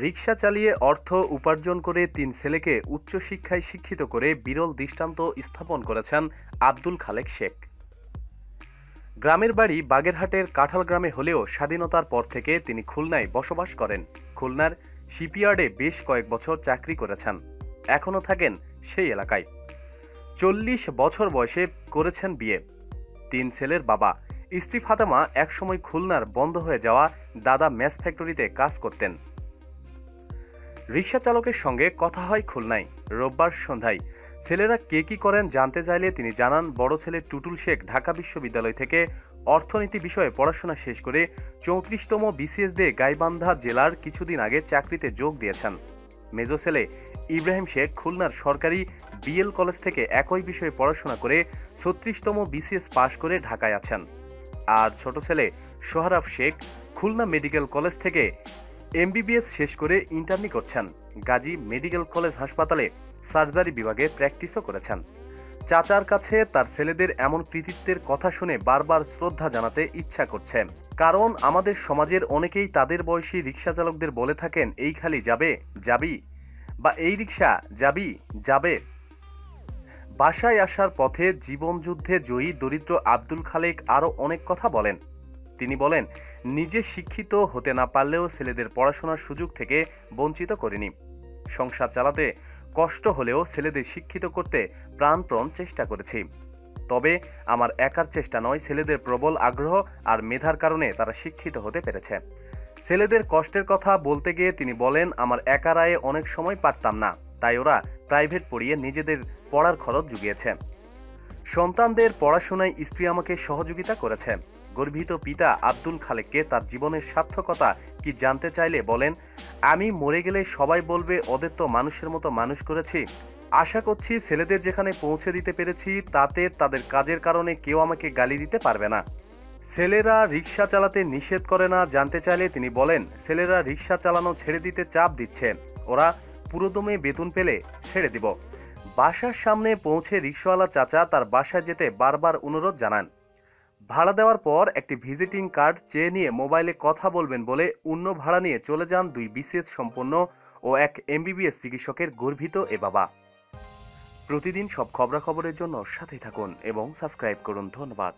রিকশা চালিয়ে অর্থ উপার্জন করে তিন ছেলেকে উচ্চশিক্ষায় শিক্ষিত করে বিরল দৃষ্টান্ত স্থাপন করেছেন আব্দুল খালেক শেখ। গ্রামের বাড়ি বাগেরহাটের কাঁঠাল গ্রামে হলেও স্বাধীনতার পর থেকে তিনি খুলনায় বসবাস করেন। খুলনার শিপইয়ার্ডে বেশ কয়েক বছর চাকরি করেছেন। এখনও থাকেন সেই এলাকায়। চল্লিশ বছর বয়সে করেছেন বিয়ে। তিন ছেলের বাবা স্ত্রী ফাতেমা একসময় খুলনার বন্ধ হয়ে যাওয়া দাদা ম্যাস ফ্যাক্টরিতে কাজ করতেন। রিক্সা চালকের সঙ্গে কথা হয় খুলনায়। রোববার সন্ধ্যায়। ছেলেরা কে কি করেন জানতে চাইলে তিনি জানান, বড় ছেলে টুটুল শেখ ঢাকা বিশ্ববিদ্যালয় থেকে অর্থনীতি বিষয়ে পড়াশোনা শেষ করে চৌত্রিশতম বিসিএস দিয়ে গাইবান্ধা জেলার কিছুদিন আগে চাকরিতে যোগ দিয়েছেন। মেজো ছেলে ইব্রাহিম শেখ খুলনার সরকারি বিএল কলেজ থেকে একই বিষয়ে পড়াশোনা করে ছত্রিশতম বিসিএস পাশ করে ঢাকায় আছেন। আর ছোট ছেলে সোহরাব শেখ খুলনা মেডিকেল কলেজ থেকে এমবিবিএস শেষ করে ইন্টার্নি করছেন। গাজী মেডিকেল কলেজ হাসপাতালে সার্জারি বিভাগে প্র্যাকটিসও করেছেন। চাচার কাছে তার ছেলেদের এমন কৃতিত্বের কথা শুনে বারবার শ্রদ্ধা জানাতে ইচ্ছা করছে। কারণ আমাদের সমাজের অনেকেই তাদের বয়সী রিক্সা চালকদের বলে থাকেন, এই খালি যাবে, যাবি? বা, এই রিক্সা, যাবি, যাবে? বাসায় আসার পথে জীবনযুদ্ধে জয়ী দরিদ্র আব্দুল খালেক আরও অনেক কথা বলেন। তিনি বলেন, নিজে শিক্ষিত হতে না পারলেও ছেলেদের পড়াশোনার সুযোগ থেকে বঞ্চিত করিনি। সংসার চালাতে কষ্ট হলেও ছেলেদের শিক্ষিত করতে প্রাণপ্রণ চেষ্টা করেছি। তবে আমার একার চেষ্টা নয়, ছেলেদের প্রবল আগ্রহ আর মেধার কারণে তারা শিক্ষিত হতে পেরেছে। ছেলেদের কষ্টের কথা বলতে গিয়ে তিনি বলেন, আমার একা রায়ে অনেক সময় পারতাম না, তাই ওরা প্রাইভেট পড়িয়ে নিজেদের পড়ার খরচ জুগিয়েছে। সন্তানদের পড়াশোনায় স্ত্রী আমাকে সহযোগিতা করেছে। গর্বিত পিতা আব্দুল খালেককে তার জীবনের সার্থকতা কি জানতে চাইলে বলেন, আমি মরে গেলে সবাই বলবে, ওদের তো মানুষের মতো মানুষ করেছি। আশা করছি ছেলেদের যেখানে পৌঁছে দিতে পেরেছি, তাতে তাদের কাজের কারণে কেউ আমাকে গালি দিতে পারবে না। ছেলেরা রিক্সা চালাতে নিষেধ করে না, জানতে চাইলে তিনি বলেন, ছেলেরা রিক্সা চালানো ছেড়ে দিতে চাপ দিচ্ছে। ওরা পুরোদমে বেতন পেলে ছেড়ে দিব। বাসার সামনে পৌঁছে রিক্সাওয়ালা চাচা তার বাসায় যেতে বারবার অনুরোধ জানান। ভাড়া দেওয়ার পর একটি ভিজিটিং কার্ড চেয়ে নিয়ে মোবাইলে কথা বলবেন বলে অন্য ভাড়া নিয়ে চলে যান দুই বিসিএস সম্পন্ন ও এক এমবিবিএস চিকিৎসকের গর্বিত এ বাবা। প্রতিদিন সব খবরাখবরের জন্য সাথে থাকুন এবং সাবস্ক্রাইব করুন। ধন্যবাদ।